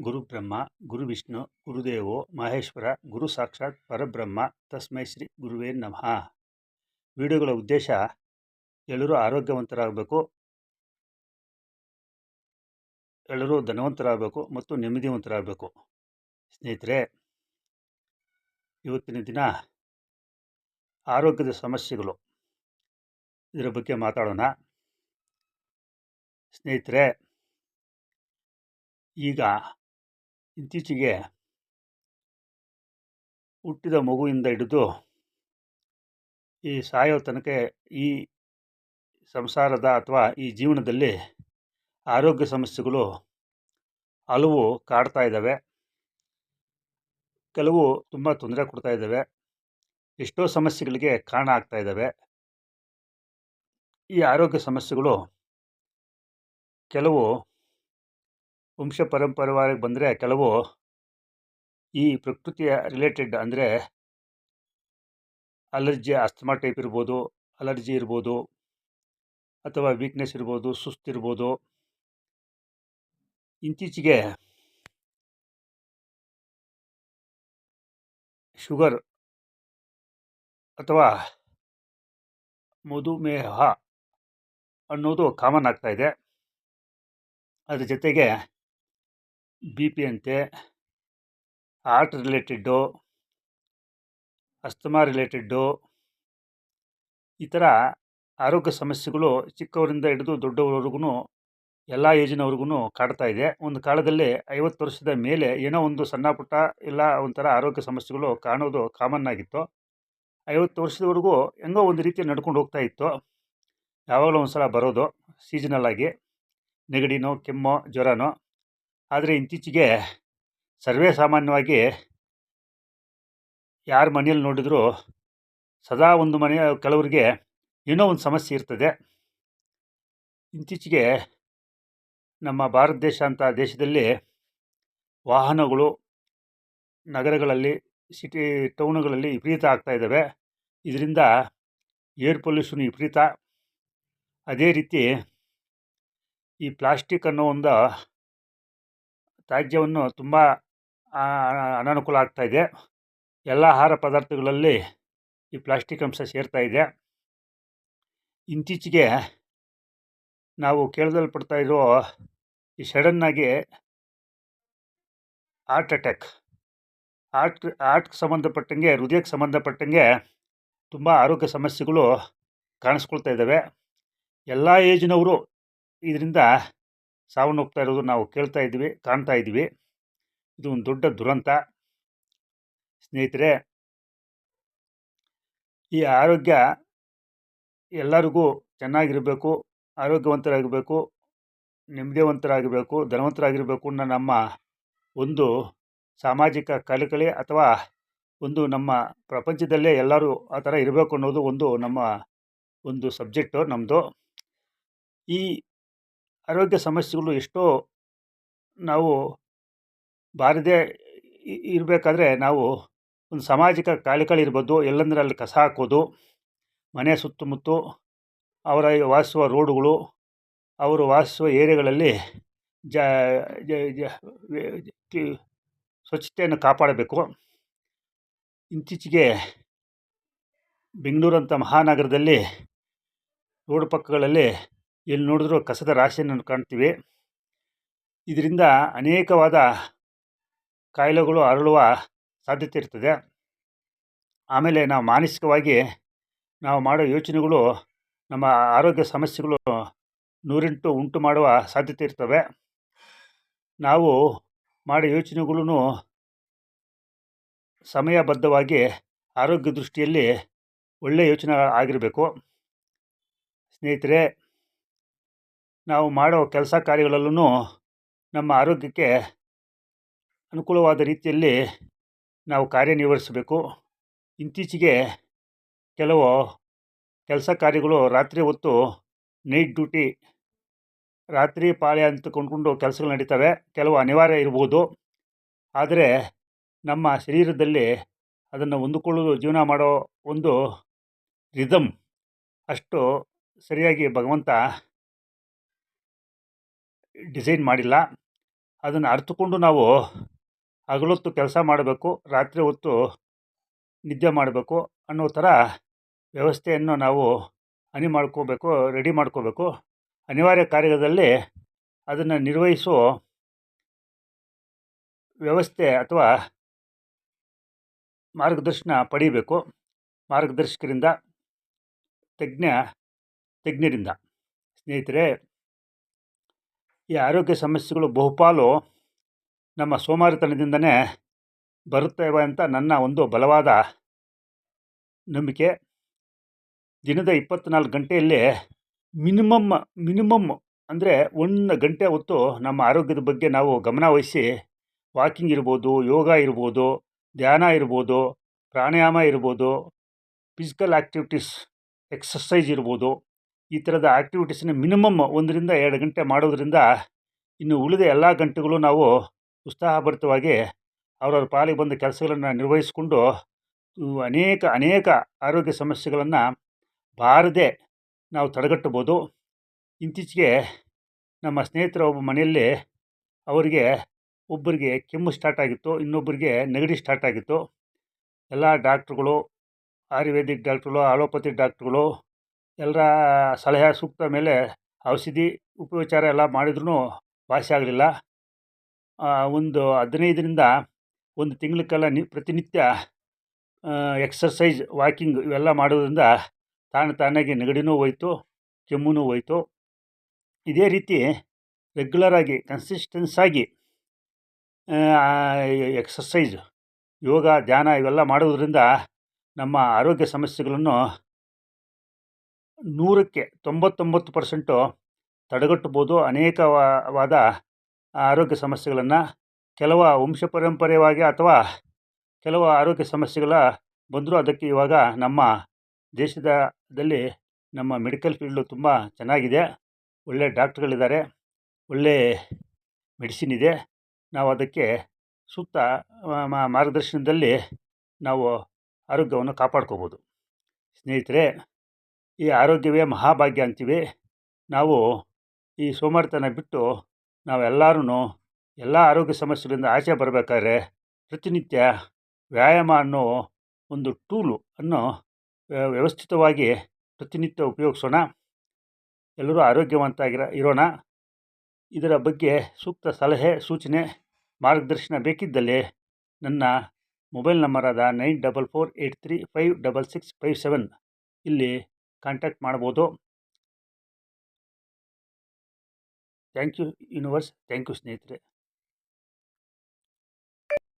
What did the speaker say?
ಗುರು ಬ್ರಹ್ಮ ಗುರು ವಿಷ್ಣು ಗುರುದೇವೋ ಮಹೇಶ್ವರ, ಗುರು ಸಾಕ್ಷಾತ್, ಪರಬ್ರಹ್ಮ, ತಸ್ಮೈ ಶ್ರೀ ಗುರುವೇ ನಮಃ. ವಿಡಿಯೋಗಳ ಉದ್ದೇಶ, ಎಲ್ಲರೂ ಆರೋಗ್ಯವಂತರಾಗಬೇಕು. ಎಲ್ಲರೂ ಧನವಂತರಾಗಬೇಕು ಮತ್ತು ನೆಮ್ಮದಿವಂತರಾಗಬೇಕು. ಸ್ನೇಹಿತರೆ, ಇವತ್ತಿನ ದಿನ ಆರೋಗ್ಯದ ಸಮಸ್ಯೆಗಳು. ಇದರ ಬಗ್ಗೆ ಮಾತಾಡೋಣ. ಸ್ನೇಹಿತರೆ, ಈಗ ಇತ್ತೀಚೆಗೆ ಹುಟ್ಟಿದ ಮಗುವಿಂದ ಹಿಡಿದು ಈ ಸಾಯೋ ತನಕ ಈ ಸಂಸಾರದ ಅಥವಾ ಈ ಜೀವನದಲ್ಲಿ ಆರೋಗ್ಯ ಸಮಸ್ಯೆಗಳು ಹಲವು ಕಾಡ್ತಾ ಇದ್ದಾವೆ. ಕೆಲವು ತುಂಬ ತೊಂದರೆ ಕೊಡ್ತಾ ಇದ್ದಾವೆ. ಎಷ್ಟೋ ಸಮಸ್ಯೆಗಳಿಗೆ ಕಾರಣ ಆಗ್ತಾ ಇದ್ದಾವೆ. ಈ ಆರೋಗ್ಯ ಸಮಸ್ಯೆಗಳು ಕೆಲವು ವಂಶ ಪರಂಪರವಾಗಿ ಬಂದರೆ ಕೆಲವು ಈ ಪ್ರಕೃತಿಯ ರಿಲೇಟೆಡ್ ಅಂದರೆ ಅಲರ್ಜಿ ಅಸ್ತಮಾ ಟೈಪ್ ಇರ್ಬೋದು ಅಲರ್ಜಿ ಇರ್ಬೋದು, ಅಥವಾ ವೀಕ್ನೆಸ್ ಇರ್ಬೋದು ಸುಸ್ತಿರ್ಬೋದು ಇತ್ತೀಚೆಗೆ ಶುಗರ್ ಅಥವಾ ಮಧುಮೇಹ ಅನ್ನೋದು ಕಾಮನ್ ಆಗ್ತಾಯಿದೆ ಅದ್ರ ಜೊತೆಗೆ ಬಿ ಪಿ ಅಂತೆ ಹಾರ್ಟ್ ರಿಲೇಟೆಡ್ಡು, ಅಸ್ತಮಾ ರಿಲೇಟೆಡ್ಡು, ಈ ಥರ ಆರೋಗ್ಯ ಸಮಸ್ಯೆಗಳು ಚಿಕ್ಕವರಿಂದ ಹಿಡಿದು ದೊಡ್ಡವರೆಗೂ ಎಲ್ಲ ಏಜಿನವ್ರಿಗೂ ಕಾಡ್ತಾ ಇದೆ. ಒಂದು ಕಾಲದಲ್ಲಿ ಐವತ್ತು ವರ್ಷದ ಮೇಲೆ ಏನೋ ಒಂದು ಸಣ್ಣ ಪುಟ್ಟ ಇಲ್ಲ ಒಂಥರ ಆರೋಗ್ಯ ಸಮಸ್ಯೆಗಳು ಕಾಣೋದು ಕಾಮನ್ ಆಗಿತ್ತು. ಐವತ್ತು ವರ್ಷದವರೆಗೂ ಹೆಂಗೋ ಒಂದು ರೀತಿ ನಡ್ಕೊಂಡು ಹೋಗ್ತಾ ಇತ್ತು. ಯಾವಾಗಲೂ ಒಂದು ಸಲ ಬರೋದು ಸೀಸನಲ್ ನೆಗಡಿನೋ, ಕೆಮ್ಮೋ, ಜ್ವರನೋ ಆದರೆ ಇತ್ತೀಚೆಗೆ ಸರ್ವೇ ಸಾಮಾನ್ಯವಾಗಿ ಯಾರ ಮನೆಯಲ್ಲಿ ನೋಡಿದರೂ ಸದಾ ಒಂದು ಮನೆಯ ಕೆಲವರಿಗೆ ಏನೋ ಒಂದು ಸಮಸ್ಯೆ ಇರ್ತದೆ. ಇತ್ತೀಚೆಗೆ ನಮ್ಮ ಭಾರತ ದೇಶ ಅಂತ ದೇಶದಲ್ಲಿ ವಾಹನಗಳು ನಗರಗಳಲ್ಲಿ, ಸಿಟಿ ಟೌನುಗಳಲ್ಲಿ ವಿಪರೀತ ಆಗ್ತಾ ಇದ್ದಾವೆ ಇದರಿಂದ ಏರ್ ಪೊಲ್ಯೂಷನ್ ವಿಪರೀತ. ಅದೇ ರೀತಿ ಈ ಪ್ಲಾಸ್ಟಿಕ್ ಅನ್ನೋ ಒಂದು ತ್ಯಾಜ್ಯವನ್ನು ತುಂಬ ಅನಾನುಕೂಲ ಆಗ್ತಾ ಇದೆ. ಎಲ್ಲ ಆಹಾರ ಪದಾರ್ಥಗಳಲ್ಲಿ ಈ ಪ್ಲಾಸ್ಟಿಕ್ ಅಂಶ ಸೇರ್ತಾ ಇದೆ. ಇತ್ತೀಚೆಗೆ ನಾವು ಕೇಳದಲ್ಪಡ್ತಾ ಇರೋ ಈ ಸಡನ್ನಾಗಿ ಹಾರ್ಟ್ ಅಟ್ಯಾಕ್ ಹಾರ್ಟ್ ಹಾರ್ಟ್ಗೆ ಸಂಬಂಧಪಟ್ಟಂಗೆ, ಹೃದಯಕ್ಕೆ ಸಂಬಂಧಪಟ್ಟಂಗೆ ತುಂಬ ಆರೋಗ್ಯ ಸಮಸ್ಯೆಗಳು ಕಾಣಿಸ್ಕೊಳ್ತಾ ಇದ್ದಾವೆ ಎಲ್ಲ ಏಜ್ನವರು ಇದರಿಂದ ಸಾವನ್ನಪ್ತಾ ಇರೋದು ನಾವು ಕೇಳ್ತಾ ಇದ್ದೀವಿ, ಕಾಣ್ತಾ ಇದ್ದೀವಿ. ಇದು ಒಂದು ದೊಡ್ಡ ದುರಂತ. ಸ್ನೇಹಿತರೆ, ಈ ಆರೋಗ್ಯ ಎಲ್ಲರಿಗೂ ಚೆನ್ನಾಗಿರಬೇಕು ಆರೋಗ್ಯವಂತರಾಗಬೇಕು ನೆಮ್ಮದಿವಂತರಾಗಬೇಕು ಧನವಂತರಾಗಿರಬೇಕು ಅನ್ನೋ ನಮ್ಮ ಒಂದು ಸಾಮಾಜಿಕ ಕಲಿಕಲೆ ಅಥವಾ ಒಂದು ನಮ್ಮ ಪ್ರಪಂಚದಲ್ಲೇ ಎಲ್ಲರೂ ಆ ಥರ ಇರಬೇಕು ಅನ್ನೋದು ಒಂದು ನಮ್ಮ ಒಂದು ಸಬ್ಜೆಕ್ಟು ನಮ್ಮದು ಈ ಆರೋಗ್ಯ ಸಮಸ್ಯೆಗಳು ಎಷ್ಟೋ ನಾವು ಬಾರದೇ ಇರಬೇಕಾದ್ರೆ ನಾವು ಒಂದು ಸಾಮಾಜಿಕ ಕಾಳಿಕಳಿರ್ಬೋದು ಎಲ್ಲಂದ್ರೆ ಅಲ್ಲಿ ಕಸ ಹಾಕೋದು, ಮನೆ ಸುತ್ತಮುತ್ತ ಅವರ ವಾಸಿಸುವ ರೋಡುಗಳು, ಅವರು ವಾಸಿಸುವ ಏರಿಯಾಗಳಲ್ಲಿ ಜ ಸ್ವಚ್ಛತೆಯನ್ನು ಕಾಪಾಡಬೇಕು. ಇತ್ತೀಚೆಗೆ ಬೆಂಗಳೂರಂಥ ಮಹಾನಗರದಲ್ಲಿ ರೋಡ್ ಪಕ್ಕಗಳಲ್ಲಿ ಎಲ್ಲಿ ನೋಡಿದ್ರೂ ಕಸದ ರಾಶಿಯನ್ನು ಕಾಣ್ತೀವಿ. ಇದರಿಂದ ಅನೇಕವಾದ ಕಾಯಿಲೆಗಳು ಅರಳುವ ಸಾಧ್ಯತೆ ಇರ್ತದೆ. ಆಮೇಲೆ ನಾವು ಮಾನಸಿಕವಾಗಿ ನಾವು ಮಾಡೋ ಯೋಚನೆಗಳು ನಮ್ಮ ಆರೋಗ್ಯ ಸಮಸ್ಯೆಗಳು ನೂರೆಂಟು ಉಂಟು ಮಾಡುವ ಸಾಧ್ಯತೆ ಇರ್ತವೆ. ನಾವು ಮಾಡೋ ಯೋಚನೆಗಳೂ ಸಮಯಬದ್ಧವಾಗಿ ಆರೋಗ್ಯ ದೃಷ್ಟಿಯಲ್ಲಿ ಒಳ್ಳೆಯ ಯೋಚನೆ ಆಗಿರಬೇಕು. ಸ್ನೇಹಿತರೆ ನಾವು ಮಾಡೋ ಕೆಲಸ ಕಾರ್ಯಗಳಲ್ಲೂ ನಮ್ಮ ಆರೋಗ್ಯಕ್ಕೆ ಅನುಕೂಲವಾದ ರೀತಿಯಲ್ಲಿ ನಾವು ಕಾರ್ಯನಿರ್ವಹಿಸಬೇಕು. ಇತ್ತೀಚೆಗೆ ಕೆಲವು ಕೆಲಸ ಕಾರ್ಯಗಳು ರಾತ್ರಿ ಹೊತ್ತು ನೈಟ್ ಡ್ಯೂಟಿ ರಾತ್ರಿ ಪಾಳ್ಯ ಅಂತ ಕೊಂಡ್ಕೊಂಡು ಕೆಲಸಗಳು ನಡೀತವೆ. ಕೆಲವು ಅನಿವಾರ್ಯ ಇರ್ಬೋದು. ಆದರೆ ನಮ್ಮ ಶರೀರದಲ್ಲಿ ಅದನ್ನು ಹೊಂದಿಕೊಳ್ಳೋದು ಜೀವನ ಮಾಡೋ ಒಂದು ರಿದಮ್ ಅಷ್ಟು ಸರಿಯಾಗಿ ಭಗವಂತ ಡಿಸೈನ್ ಮಾಡಿಲ್ಲ. ಅದನ್ನು ಅರಿತುಕೊಂಡು ನಾವು ಹಗಲೊತ್ತು ಕೆಲಸ ಮಾಡಬೇಕು, ರಾತ್ರಿ ಹೊತ್ತು ನಿದ್ದೆ ಮಾಡಬೇಕು ಅನ್ನೋ ಥರ ವ್ಯವಸ್ಥೆಯನ್ನು ನಾವು ಹನಿ ಮಾಡ್ಕೋಬೇಕು ರೆಡಿ ಮಾಡ್ಕೋಬೇಕು. ಅನಿವಾರ್ಯ ಕಾರ್ಯದಲ್ಲಿ ಅದನ್ನು ನಿರ್ವಹಿಸೋ ವ್ಯವಸ್ಥೆ ಅಥವಾ ಮಾರ್ಗದರ್ಶನ ಪಡೀಬೇಕು. ಮಾರ್ಗದರ್ಶಕರಿಂದ, ತಜ್ಞ, ತಜ್ಞರಿಂದ. ಸ್ನೇಹಿತರೆ ಈ ಆರೋಗ್ಯ ಸಮಸ್ಯೆಗಳು ಬಹುಪಾಲು ನಮ್ಮ ಸೋಮಾರಿತನದಿಂದನೇ ಬರುತ್ತವೆ ಅಂತ ನನ್ನ ಒಂದು ಬಲವಾದ ನಂಬಿಕೆ. ದಿನದ ಇಪ್ಪತ್ತ್ನಾಲ್ಕು ಗಂಟೆಯಲ್ಲಿ ಮಿನಿಮಮ್ ಮಿನಿಮಮ್ ಅಂದರೆ ಒಂದು ಗಂಟೆ ಹೊತ್ತು ನಮ್ಮ ಆರೋಗ್ಯದ ಬಗ್ಗೆ ನಾವು ಗಮನ ವಹಿಸಿ ವಾಕಿಂಗ್ ಇರ್ಬೋದು, ಯೋಗ ಇರ್ಬೋದು, ಧ್ಯಾನ ಇರ್ಬೋದು, ಪ್ರಾಣಾಯಾಮ ಇರ್ಬೋದು ಫಿಸಿಕಲ್ ಆ್ಯಕ್ಟಿವಿಟೀಸ್ ಎಕ್ಸಸೈಜ್ ಇರ್ಬೋದು. ಈ ಥರದ ಆ್ಯಕ್ಟಿವಿಟೀಸನ್ನ ಮಿನಿಮಮ್ ಒಂದರಿಂದ ಎರಡು ಗಂಟೆ ಮಾಡೋದರಿಂದ ಇನ್ನು ಉಳಿದ ಎಲ್ಲ ಗಂಟೆಗಳು ನಾವು ಉತ್ಸಾಹಭರಿತವಾಗಿ ಅವರವ್ರ ಪಾಲಿಗೆ ಬಂದ ಕೆಲಸಗಳನ್ನು ನಿರ್ವಹಿಸಿಕೊಂಡು ಅನೇಕ ಅನೇಕ ಆರೋಗ್ಯ ಸಮಸ್ಯೆಗಳನ್ನು ಬಾರದೆ ನಾವು ತಡೆಗಟ್ಟಬೋದು. ಇತ್ತೀಚೆಗೆ ನಮ್ಮ ಸ್ನೇಹಿತರ ಒಬ್ಬ ಮನೆಯಲ್ಲಿ ಅವರಿಗೆ ಒಬ್ಬರಿಗೆ ಕೆಮ್ಮು ಸ್ಟಾರ್ಟ್ ಆಗಿತ್ತು, ಇನ್ನೊಬ್ಬರಿಗೆ ನೆಗಡಿ ಸ್ಟಾರ್ಟ್ ಆಗಿತ್ತು. ಎಲ್ಲ ಡಾಕ್ಟ್ರುಗಳು ಆಯುರ್ವೇದಿಕ್ ಡಾಕ್ಟ್ರುಗಳು ಆಲೋಪತಿ ಡಾಕ್ಟ್ರುಗಳು ಎಲ್ಲರ ಸಲಹೆ ಸೂಕ್ತ ಮೇಲೆ ಔಷಧಿ ಉಪಚಾರ ಎಲ್ಲ ಮಾಡಿದ್ರೂ ವಾಸಿ ಆಗಲಿಲ್ಲ. ಒಂದು ಹದಿನೈದರಿಂದ ಒಂದು ತಿಂಗಳ ಕಾಲ ನಿ, ಪ್ರತಿನಿತ್ಯ ಎಕ್ಸರ್ಸೈಜ್, ವಾಕಿಂಗ್ ಇವೆಲ್ಲ ಮಾಡೋದ್ರಿಂದ ತಾನು ತಾನಾಗಿ ನೆಗಡಿನೂ ಹೋಯ್ತು ಕೆಮ್ಮೂ ಹೋಯ್ತು. ಇದೇ ರೀತಿ ರೆಗ್ಯುಲರಾಗಿ ಕನ್ಸಿಸ್ಟೆನ್ಸಾಗಿ ಎಕ್ಸರ್ಸೈಜ್, ಯೋಗ, ಧ್ಯಾನ ಇವೆಲ್ಲ ಮಾಡೋದ್ರಿಂದ ನಮ್ಮ ಆರೋಗ್ಯ ಸಮಸ್ಯೆಗಳನ್ನು ನೂರಕ್ಕೆ ತೊಂಬತ್ತೊಂಬತ್ತು ಪರ್ಸೆಂಟು ತಡೆಗಟ್ಟಬೋದು ಅನೇಕವಾದ ಆರೋಗ್ಯ ಸಮಸ್ಯೆಗಳನ್ನು. ಕೆಲವು ವಂಶ ಪರಂಪರೆಯವಾಗಿ ಅಥವಾ ಕೆಲವು ಆರೋಗ್ಯ ಸಮಸ್ಯೆಗಳ ಬಂದರೂ ಅದಕ್ಕೆ ಇವಾಗ ನಮ್ಮ ದೇಶದಲ್ಲಿ ನಮ್ಮ ಮೆಡಿಕಲ್ ಫೀಲ್ಡು ತುಂಬ ಚೆನ್ನಾಗಿದೆ. ಒಳ್ಳೆಯ ಡಾಕ್ಟ್ರುಗಳಿದ್ದಾರೆ. ಒಳ್ಳೆ ಮೆಡಿಸಿನ್ ಇದೆ. ನಾವು ಅದಕ್ಕೆ ಸೂಕ್ತ ಮಾರ್ಗದರ್ಶನದಲ್ಲಿ ನಾವು ಆರೋಗ್ಯವನ್ನು ಕಾಪಾಡ್ಕೋಬೋದು ಸ್ನೇಹಿತರೆ ಈ ಆರೋಗ್ಯವೇ ಮಹಾಭಾಗ್ಯ ಅಂತೀವಿ. ನಾವು ಈ ಸೋಮಾರಿತನ ಬಿಟ್ಟು ನಾವೆಲ್ಲರೂ ಎಲ್ಲ ಆರೋಗ್ಯ ಸಮಸ್ಯೆಗಳಿಂದ ಆಚೆ ಬರಬೇಕಾದ್ರೆ ಪ್ರತಿನಿತ್ಯ ವ್ಯಾಯಾಮ ಅನ್ನೋ ಒಂದು ಟೂಲು ಅನ್ನು ವ್ಯವಸ್ಥಿತವಾಗಿ ಪ್ರತಿನಿತ್ಯ ಉಪಯೋಗಿಸೋಣ. ಎಲ್ಲರೂ ಆರೋಗ್ಯವಂತಾಗಿರ, ಇರೋಣ. ಇದರ ಬಗ್ಗೆ ಸೂಕ್ತ ಸಲಹೆ, ಸೂಚನೆ, ಮಾರ್ಗದರ್ಶನ ಬೇಕಿದ್ದಲ್ಲಿ ನನ್ನ mobile ನಂಬರಾದ nine double four eight three five double six five seven. ಇಲ್ಲಿ ಕಾಂಟ್ಯಾಕ್ಟ್ ಮಾಡ್ಬೋದು. Thank you universe thank you ಸ್ನೇಹಿತರೆ.